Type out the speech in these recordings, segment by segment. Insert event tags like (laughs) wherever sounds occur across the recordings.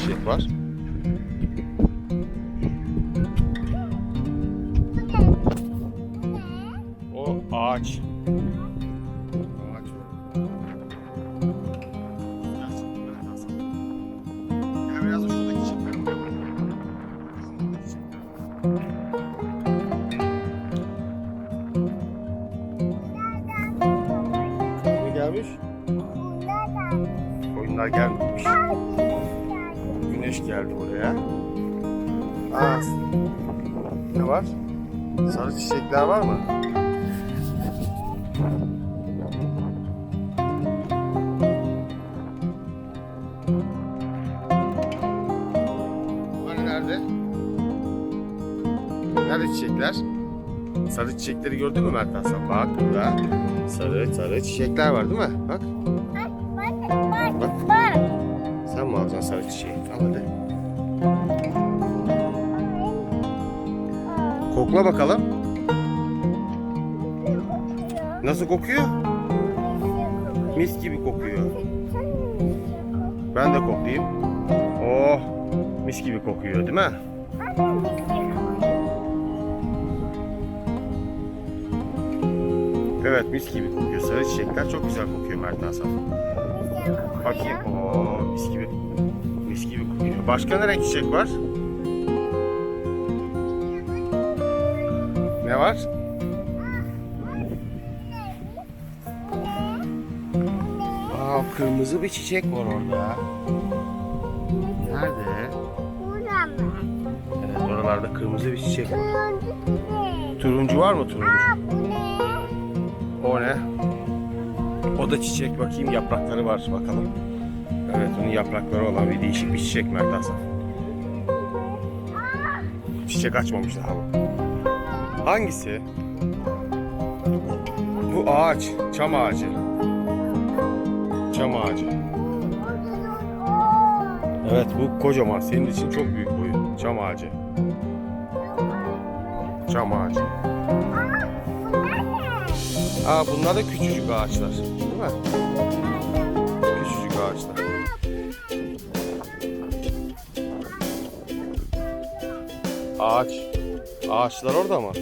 çiçek var? O ağaç. Ağaç o. Gel biraz da şuradaki çiçekleri bakalım. Bakalım buradaki çiçekler. Ne gelmiş? Güneş geldi oraya. Aa, ne var? Sarı çiçekler var mı? Hani nerede? Nerede çiçekler? Sarı çiçekleri gördün mü Mert Hasan? Bak burada sarı sarı çiçekler var değil mi? Bak. Kokla bakalım. Nasıl kokuyor? Mis gibi kokuyor. Ben de koklayayım. Oh, mis gibi kokuyor değil mi? Evet, mis gibi kokuyor. Sarı çiçekler çok güzel kokuyor Mert Hasan. Bakayım. Oo, mis gibi. Mis gibi kokuyor. Başka ne renk çiçek var? Ne var? Aa, kırmızı bir çiçek var orada. Nerede? Evet, oralarda kırmızı bir çiçek var. Turuncu var mı turuncu? O ne? O da çiçek bakayım yaprakları var bakalım. Evet onun yaprakları olan bir değişik bir çiçek Mert Hasan. Çiçek açmamış daha bu. Hangisi? Bu ağaç, çam ağacı. Çam ağacı. Evet bu kocaman senin için çok büyük boyu. Çam ağacı. Çam ağacı. Aa bunlar da küçücük ağaçlar. Değil mi? Küçücük ağaçlar. Ağaç. Ağaçlar orada mı?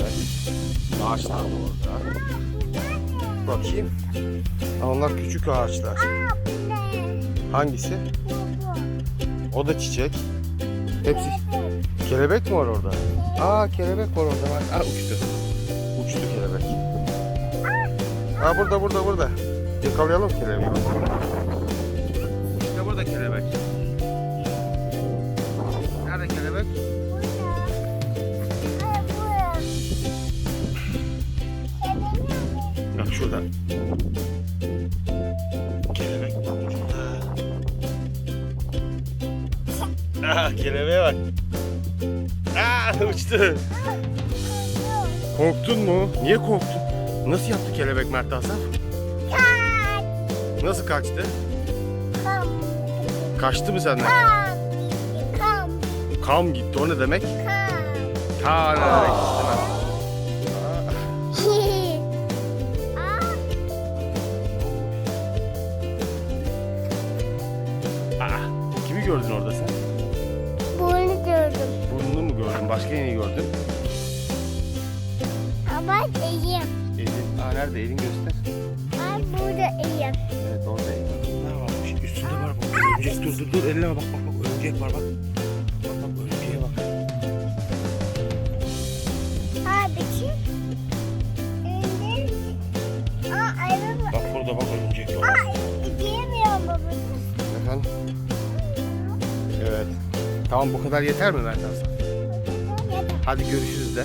Evet. Ağaçlar da orada. Bakayım. Aa, onlar küçük ağaçlar. Hangisi? O da çiçek. Hepsi. Kelebek mi var orada? Aa kelebek var orada. Bak. Aa uçtu. Uçtu kelebek. Aa burada burada burada. Yakalayalım kelebeği. İşte burada kelebek. (laughs) Uçtu. Korktun mu? Niye korktun? Nasıl yaptı kelebek Mert Hasan? Nasıl kaçtı? Kaçtı mı senden? Kam gitti. O ne demek? Ta ne demek? Kimi gördün orada gördün? Başka neyi gördün? Ama iyiyim. Elin. Aa nerede? Elin göster. Ben burada iyiyim. Evet orada elin. Ne varmış? Üstünde var bak. Örümcek dur dur dur. Eline bak bak bak. Örümcek var bak. Bak bak örümceğe bak. Abi kim? İndir. Aa ayva var. Bak burada bak örümcek var. Aa giyemiyorum baba. Efendim? Evet. Tamam bu kadar yeter mi Mert Hasan? Hadi görüşürüz de.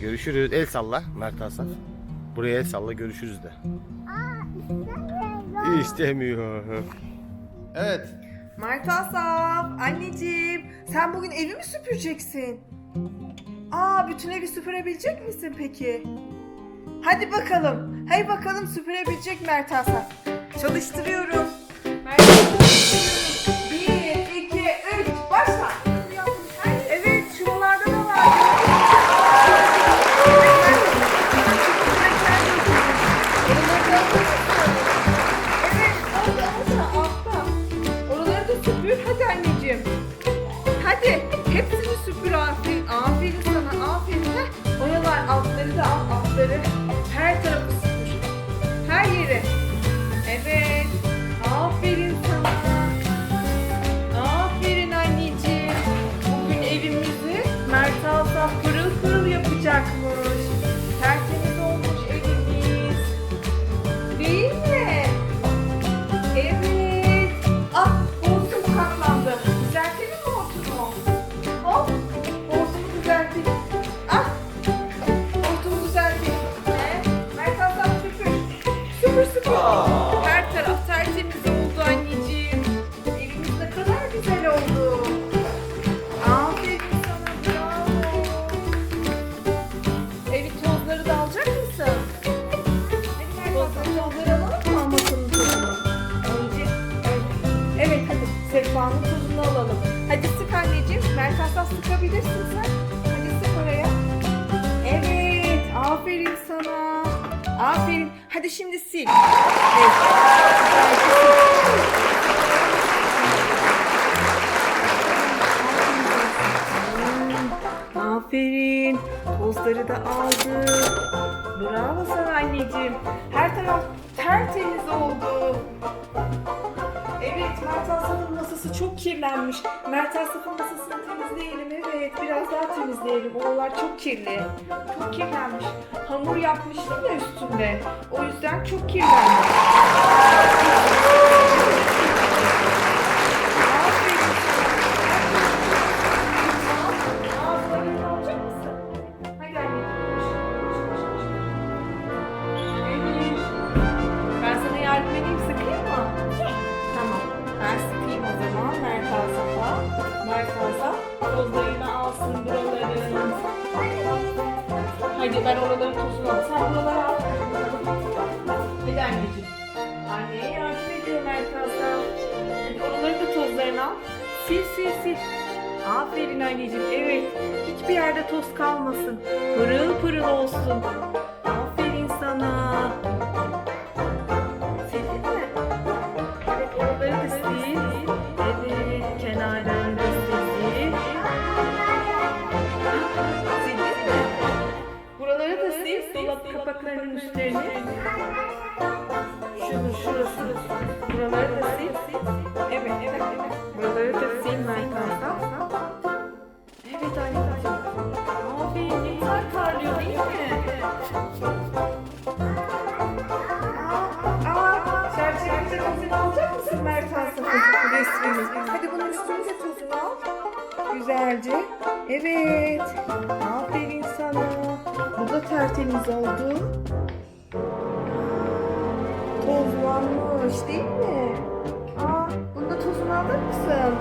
Görüşürüz. El salla Mert Hasan. Buraya el salla görüşürüz de. Aa. İstemiyor. Evet. Mert Asaf, anneciğim sen bugün evi mi süpüreceksin? Aa bütün evi süpürebilecek misin peki? Hadi bakalım. Hay bakalım süpürebilecek Mert Asaf. Çalıştırıyorum. süpür. Hadi anneciğim. Hadi. Hepsini süpür aferin. Aferin sana. Aferin. Heh. Oralar altları da al altları. Her tarafı süpür. Her yeri. Evet. Aferin sana. Aferin anneciğim. Bugün evimizi Mert Alsaf pırıl pırıl yapacak mı? Sehpanın tozunu alalım. Hadi sık anneciğim. Mert Hasan sıkabilirsin sen. Hadi sık oraya. Evet aferin sana. Aferin. Hadi şimdi sil. Evet. Aferin. Tozları da aldı. Bravo sana anneciğim. Her taraf tertemiz oldu. Mert Asaf'ın masası çok kirlenmiş. Mert Asaf'ın masasını temizleyelim. Evet, biraz daha temizleyelim. Oralar çok kirli. Çok kirlenmiş. Hamur yapmıştım ya üstünde. O yüzden çok kirlenmiş. Ben oraların tozunu al. Sen buraları al. Hadi anneciğim. Anneye yardım ediyor Mert Asaf. Hadi oraları da tozlarını al. Sil sil sil. Aferin anneciğim. Evet. Hiçbir yerde toz kalmasın. Pırıl pırıl olsun. Şunu, şurası. Buraları da sil. Evet, evet, evet. Buraları da sil Merkaz'da. Evet anneciğim. Aferin, ne güzel parlıyor değil mi? Aa, çerçevede tozunu alacak mısın Asaf'ın resmini? Hadi bunun üstüne de tozunu al. Güzelce. Evet. Aferin sana. Bu da tertemiz oldu. Tozlanmış değil mi? Aa, bunda tozunu alır mısın?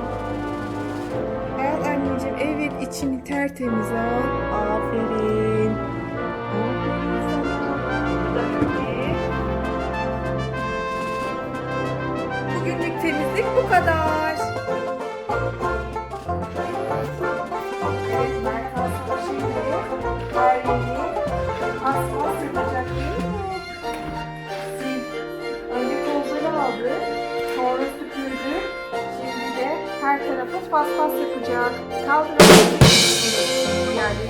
Al anneciğim. Evet içini tertemiz al. Aferin de her tarafı paspas yapacak. Kaldıralım. Yerleri.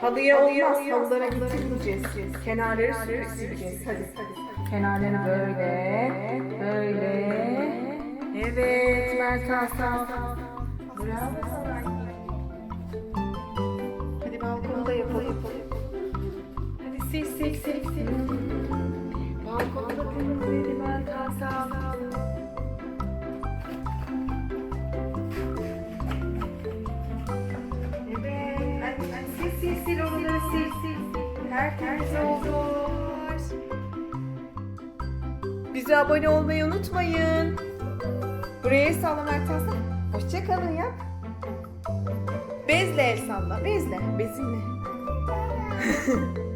Halıya olmaz. Halılara getirmeyeceğiz. Kenarları sürüp sileceğiz. Hadi. Kenarları böyle. Böyle. Evet Mert Asaf. Hadi balkonu da yapalım. Hadi sil sil sil sil. Balkonu da temizleyelim Mert Asaf. Evet. Hadi, hadi sil sil sil oraları sil sil sil. Tertemiz oldu. Bize abone olmayı unutmayın. Buraya Mert Hasan. Hoşçakalın yap. Bezle el salla. Bezle. Bezinle. (laughs)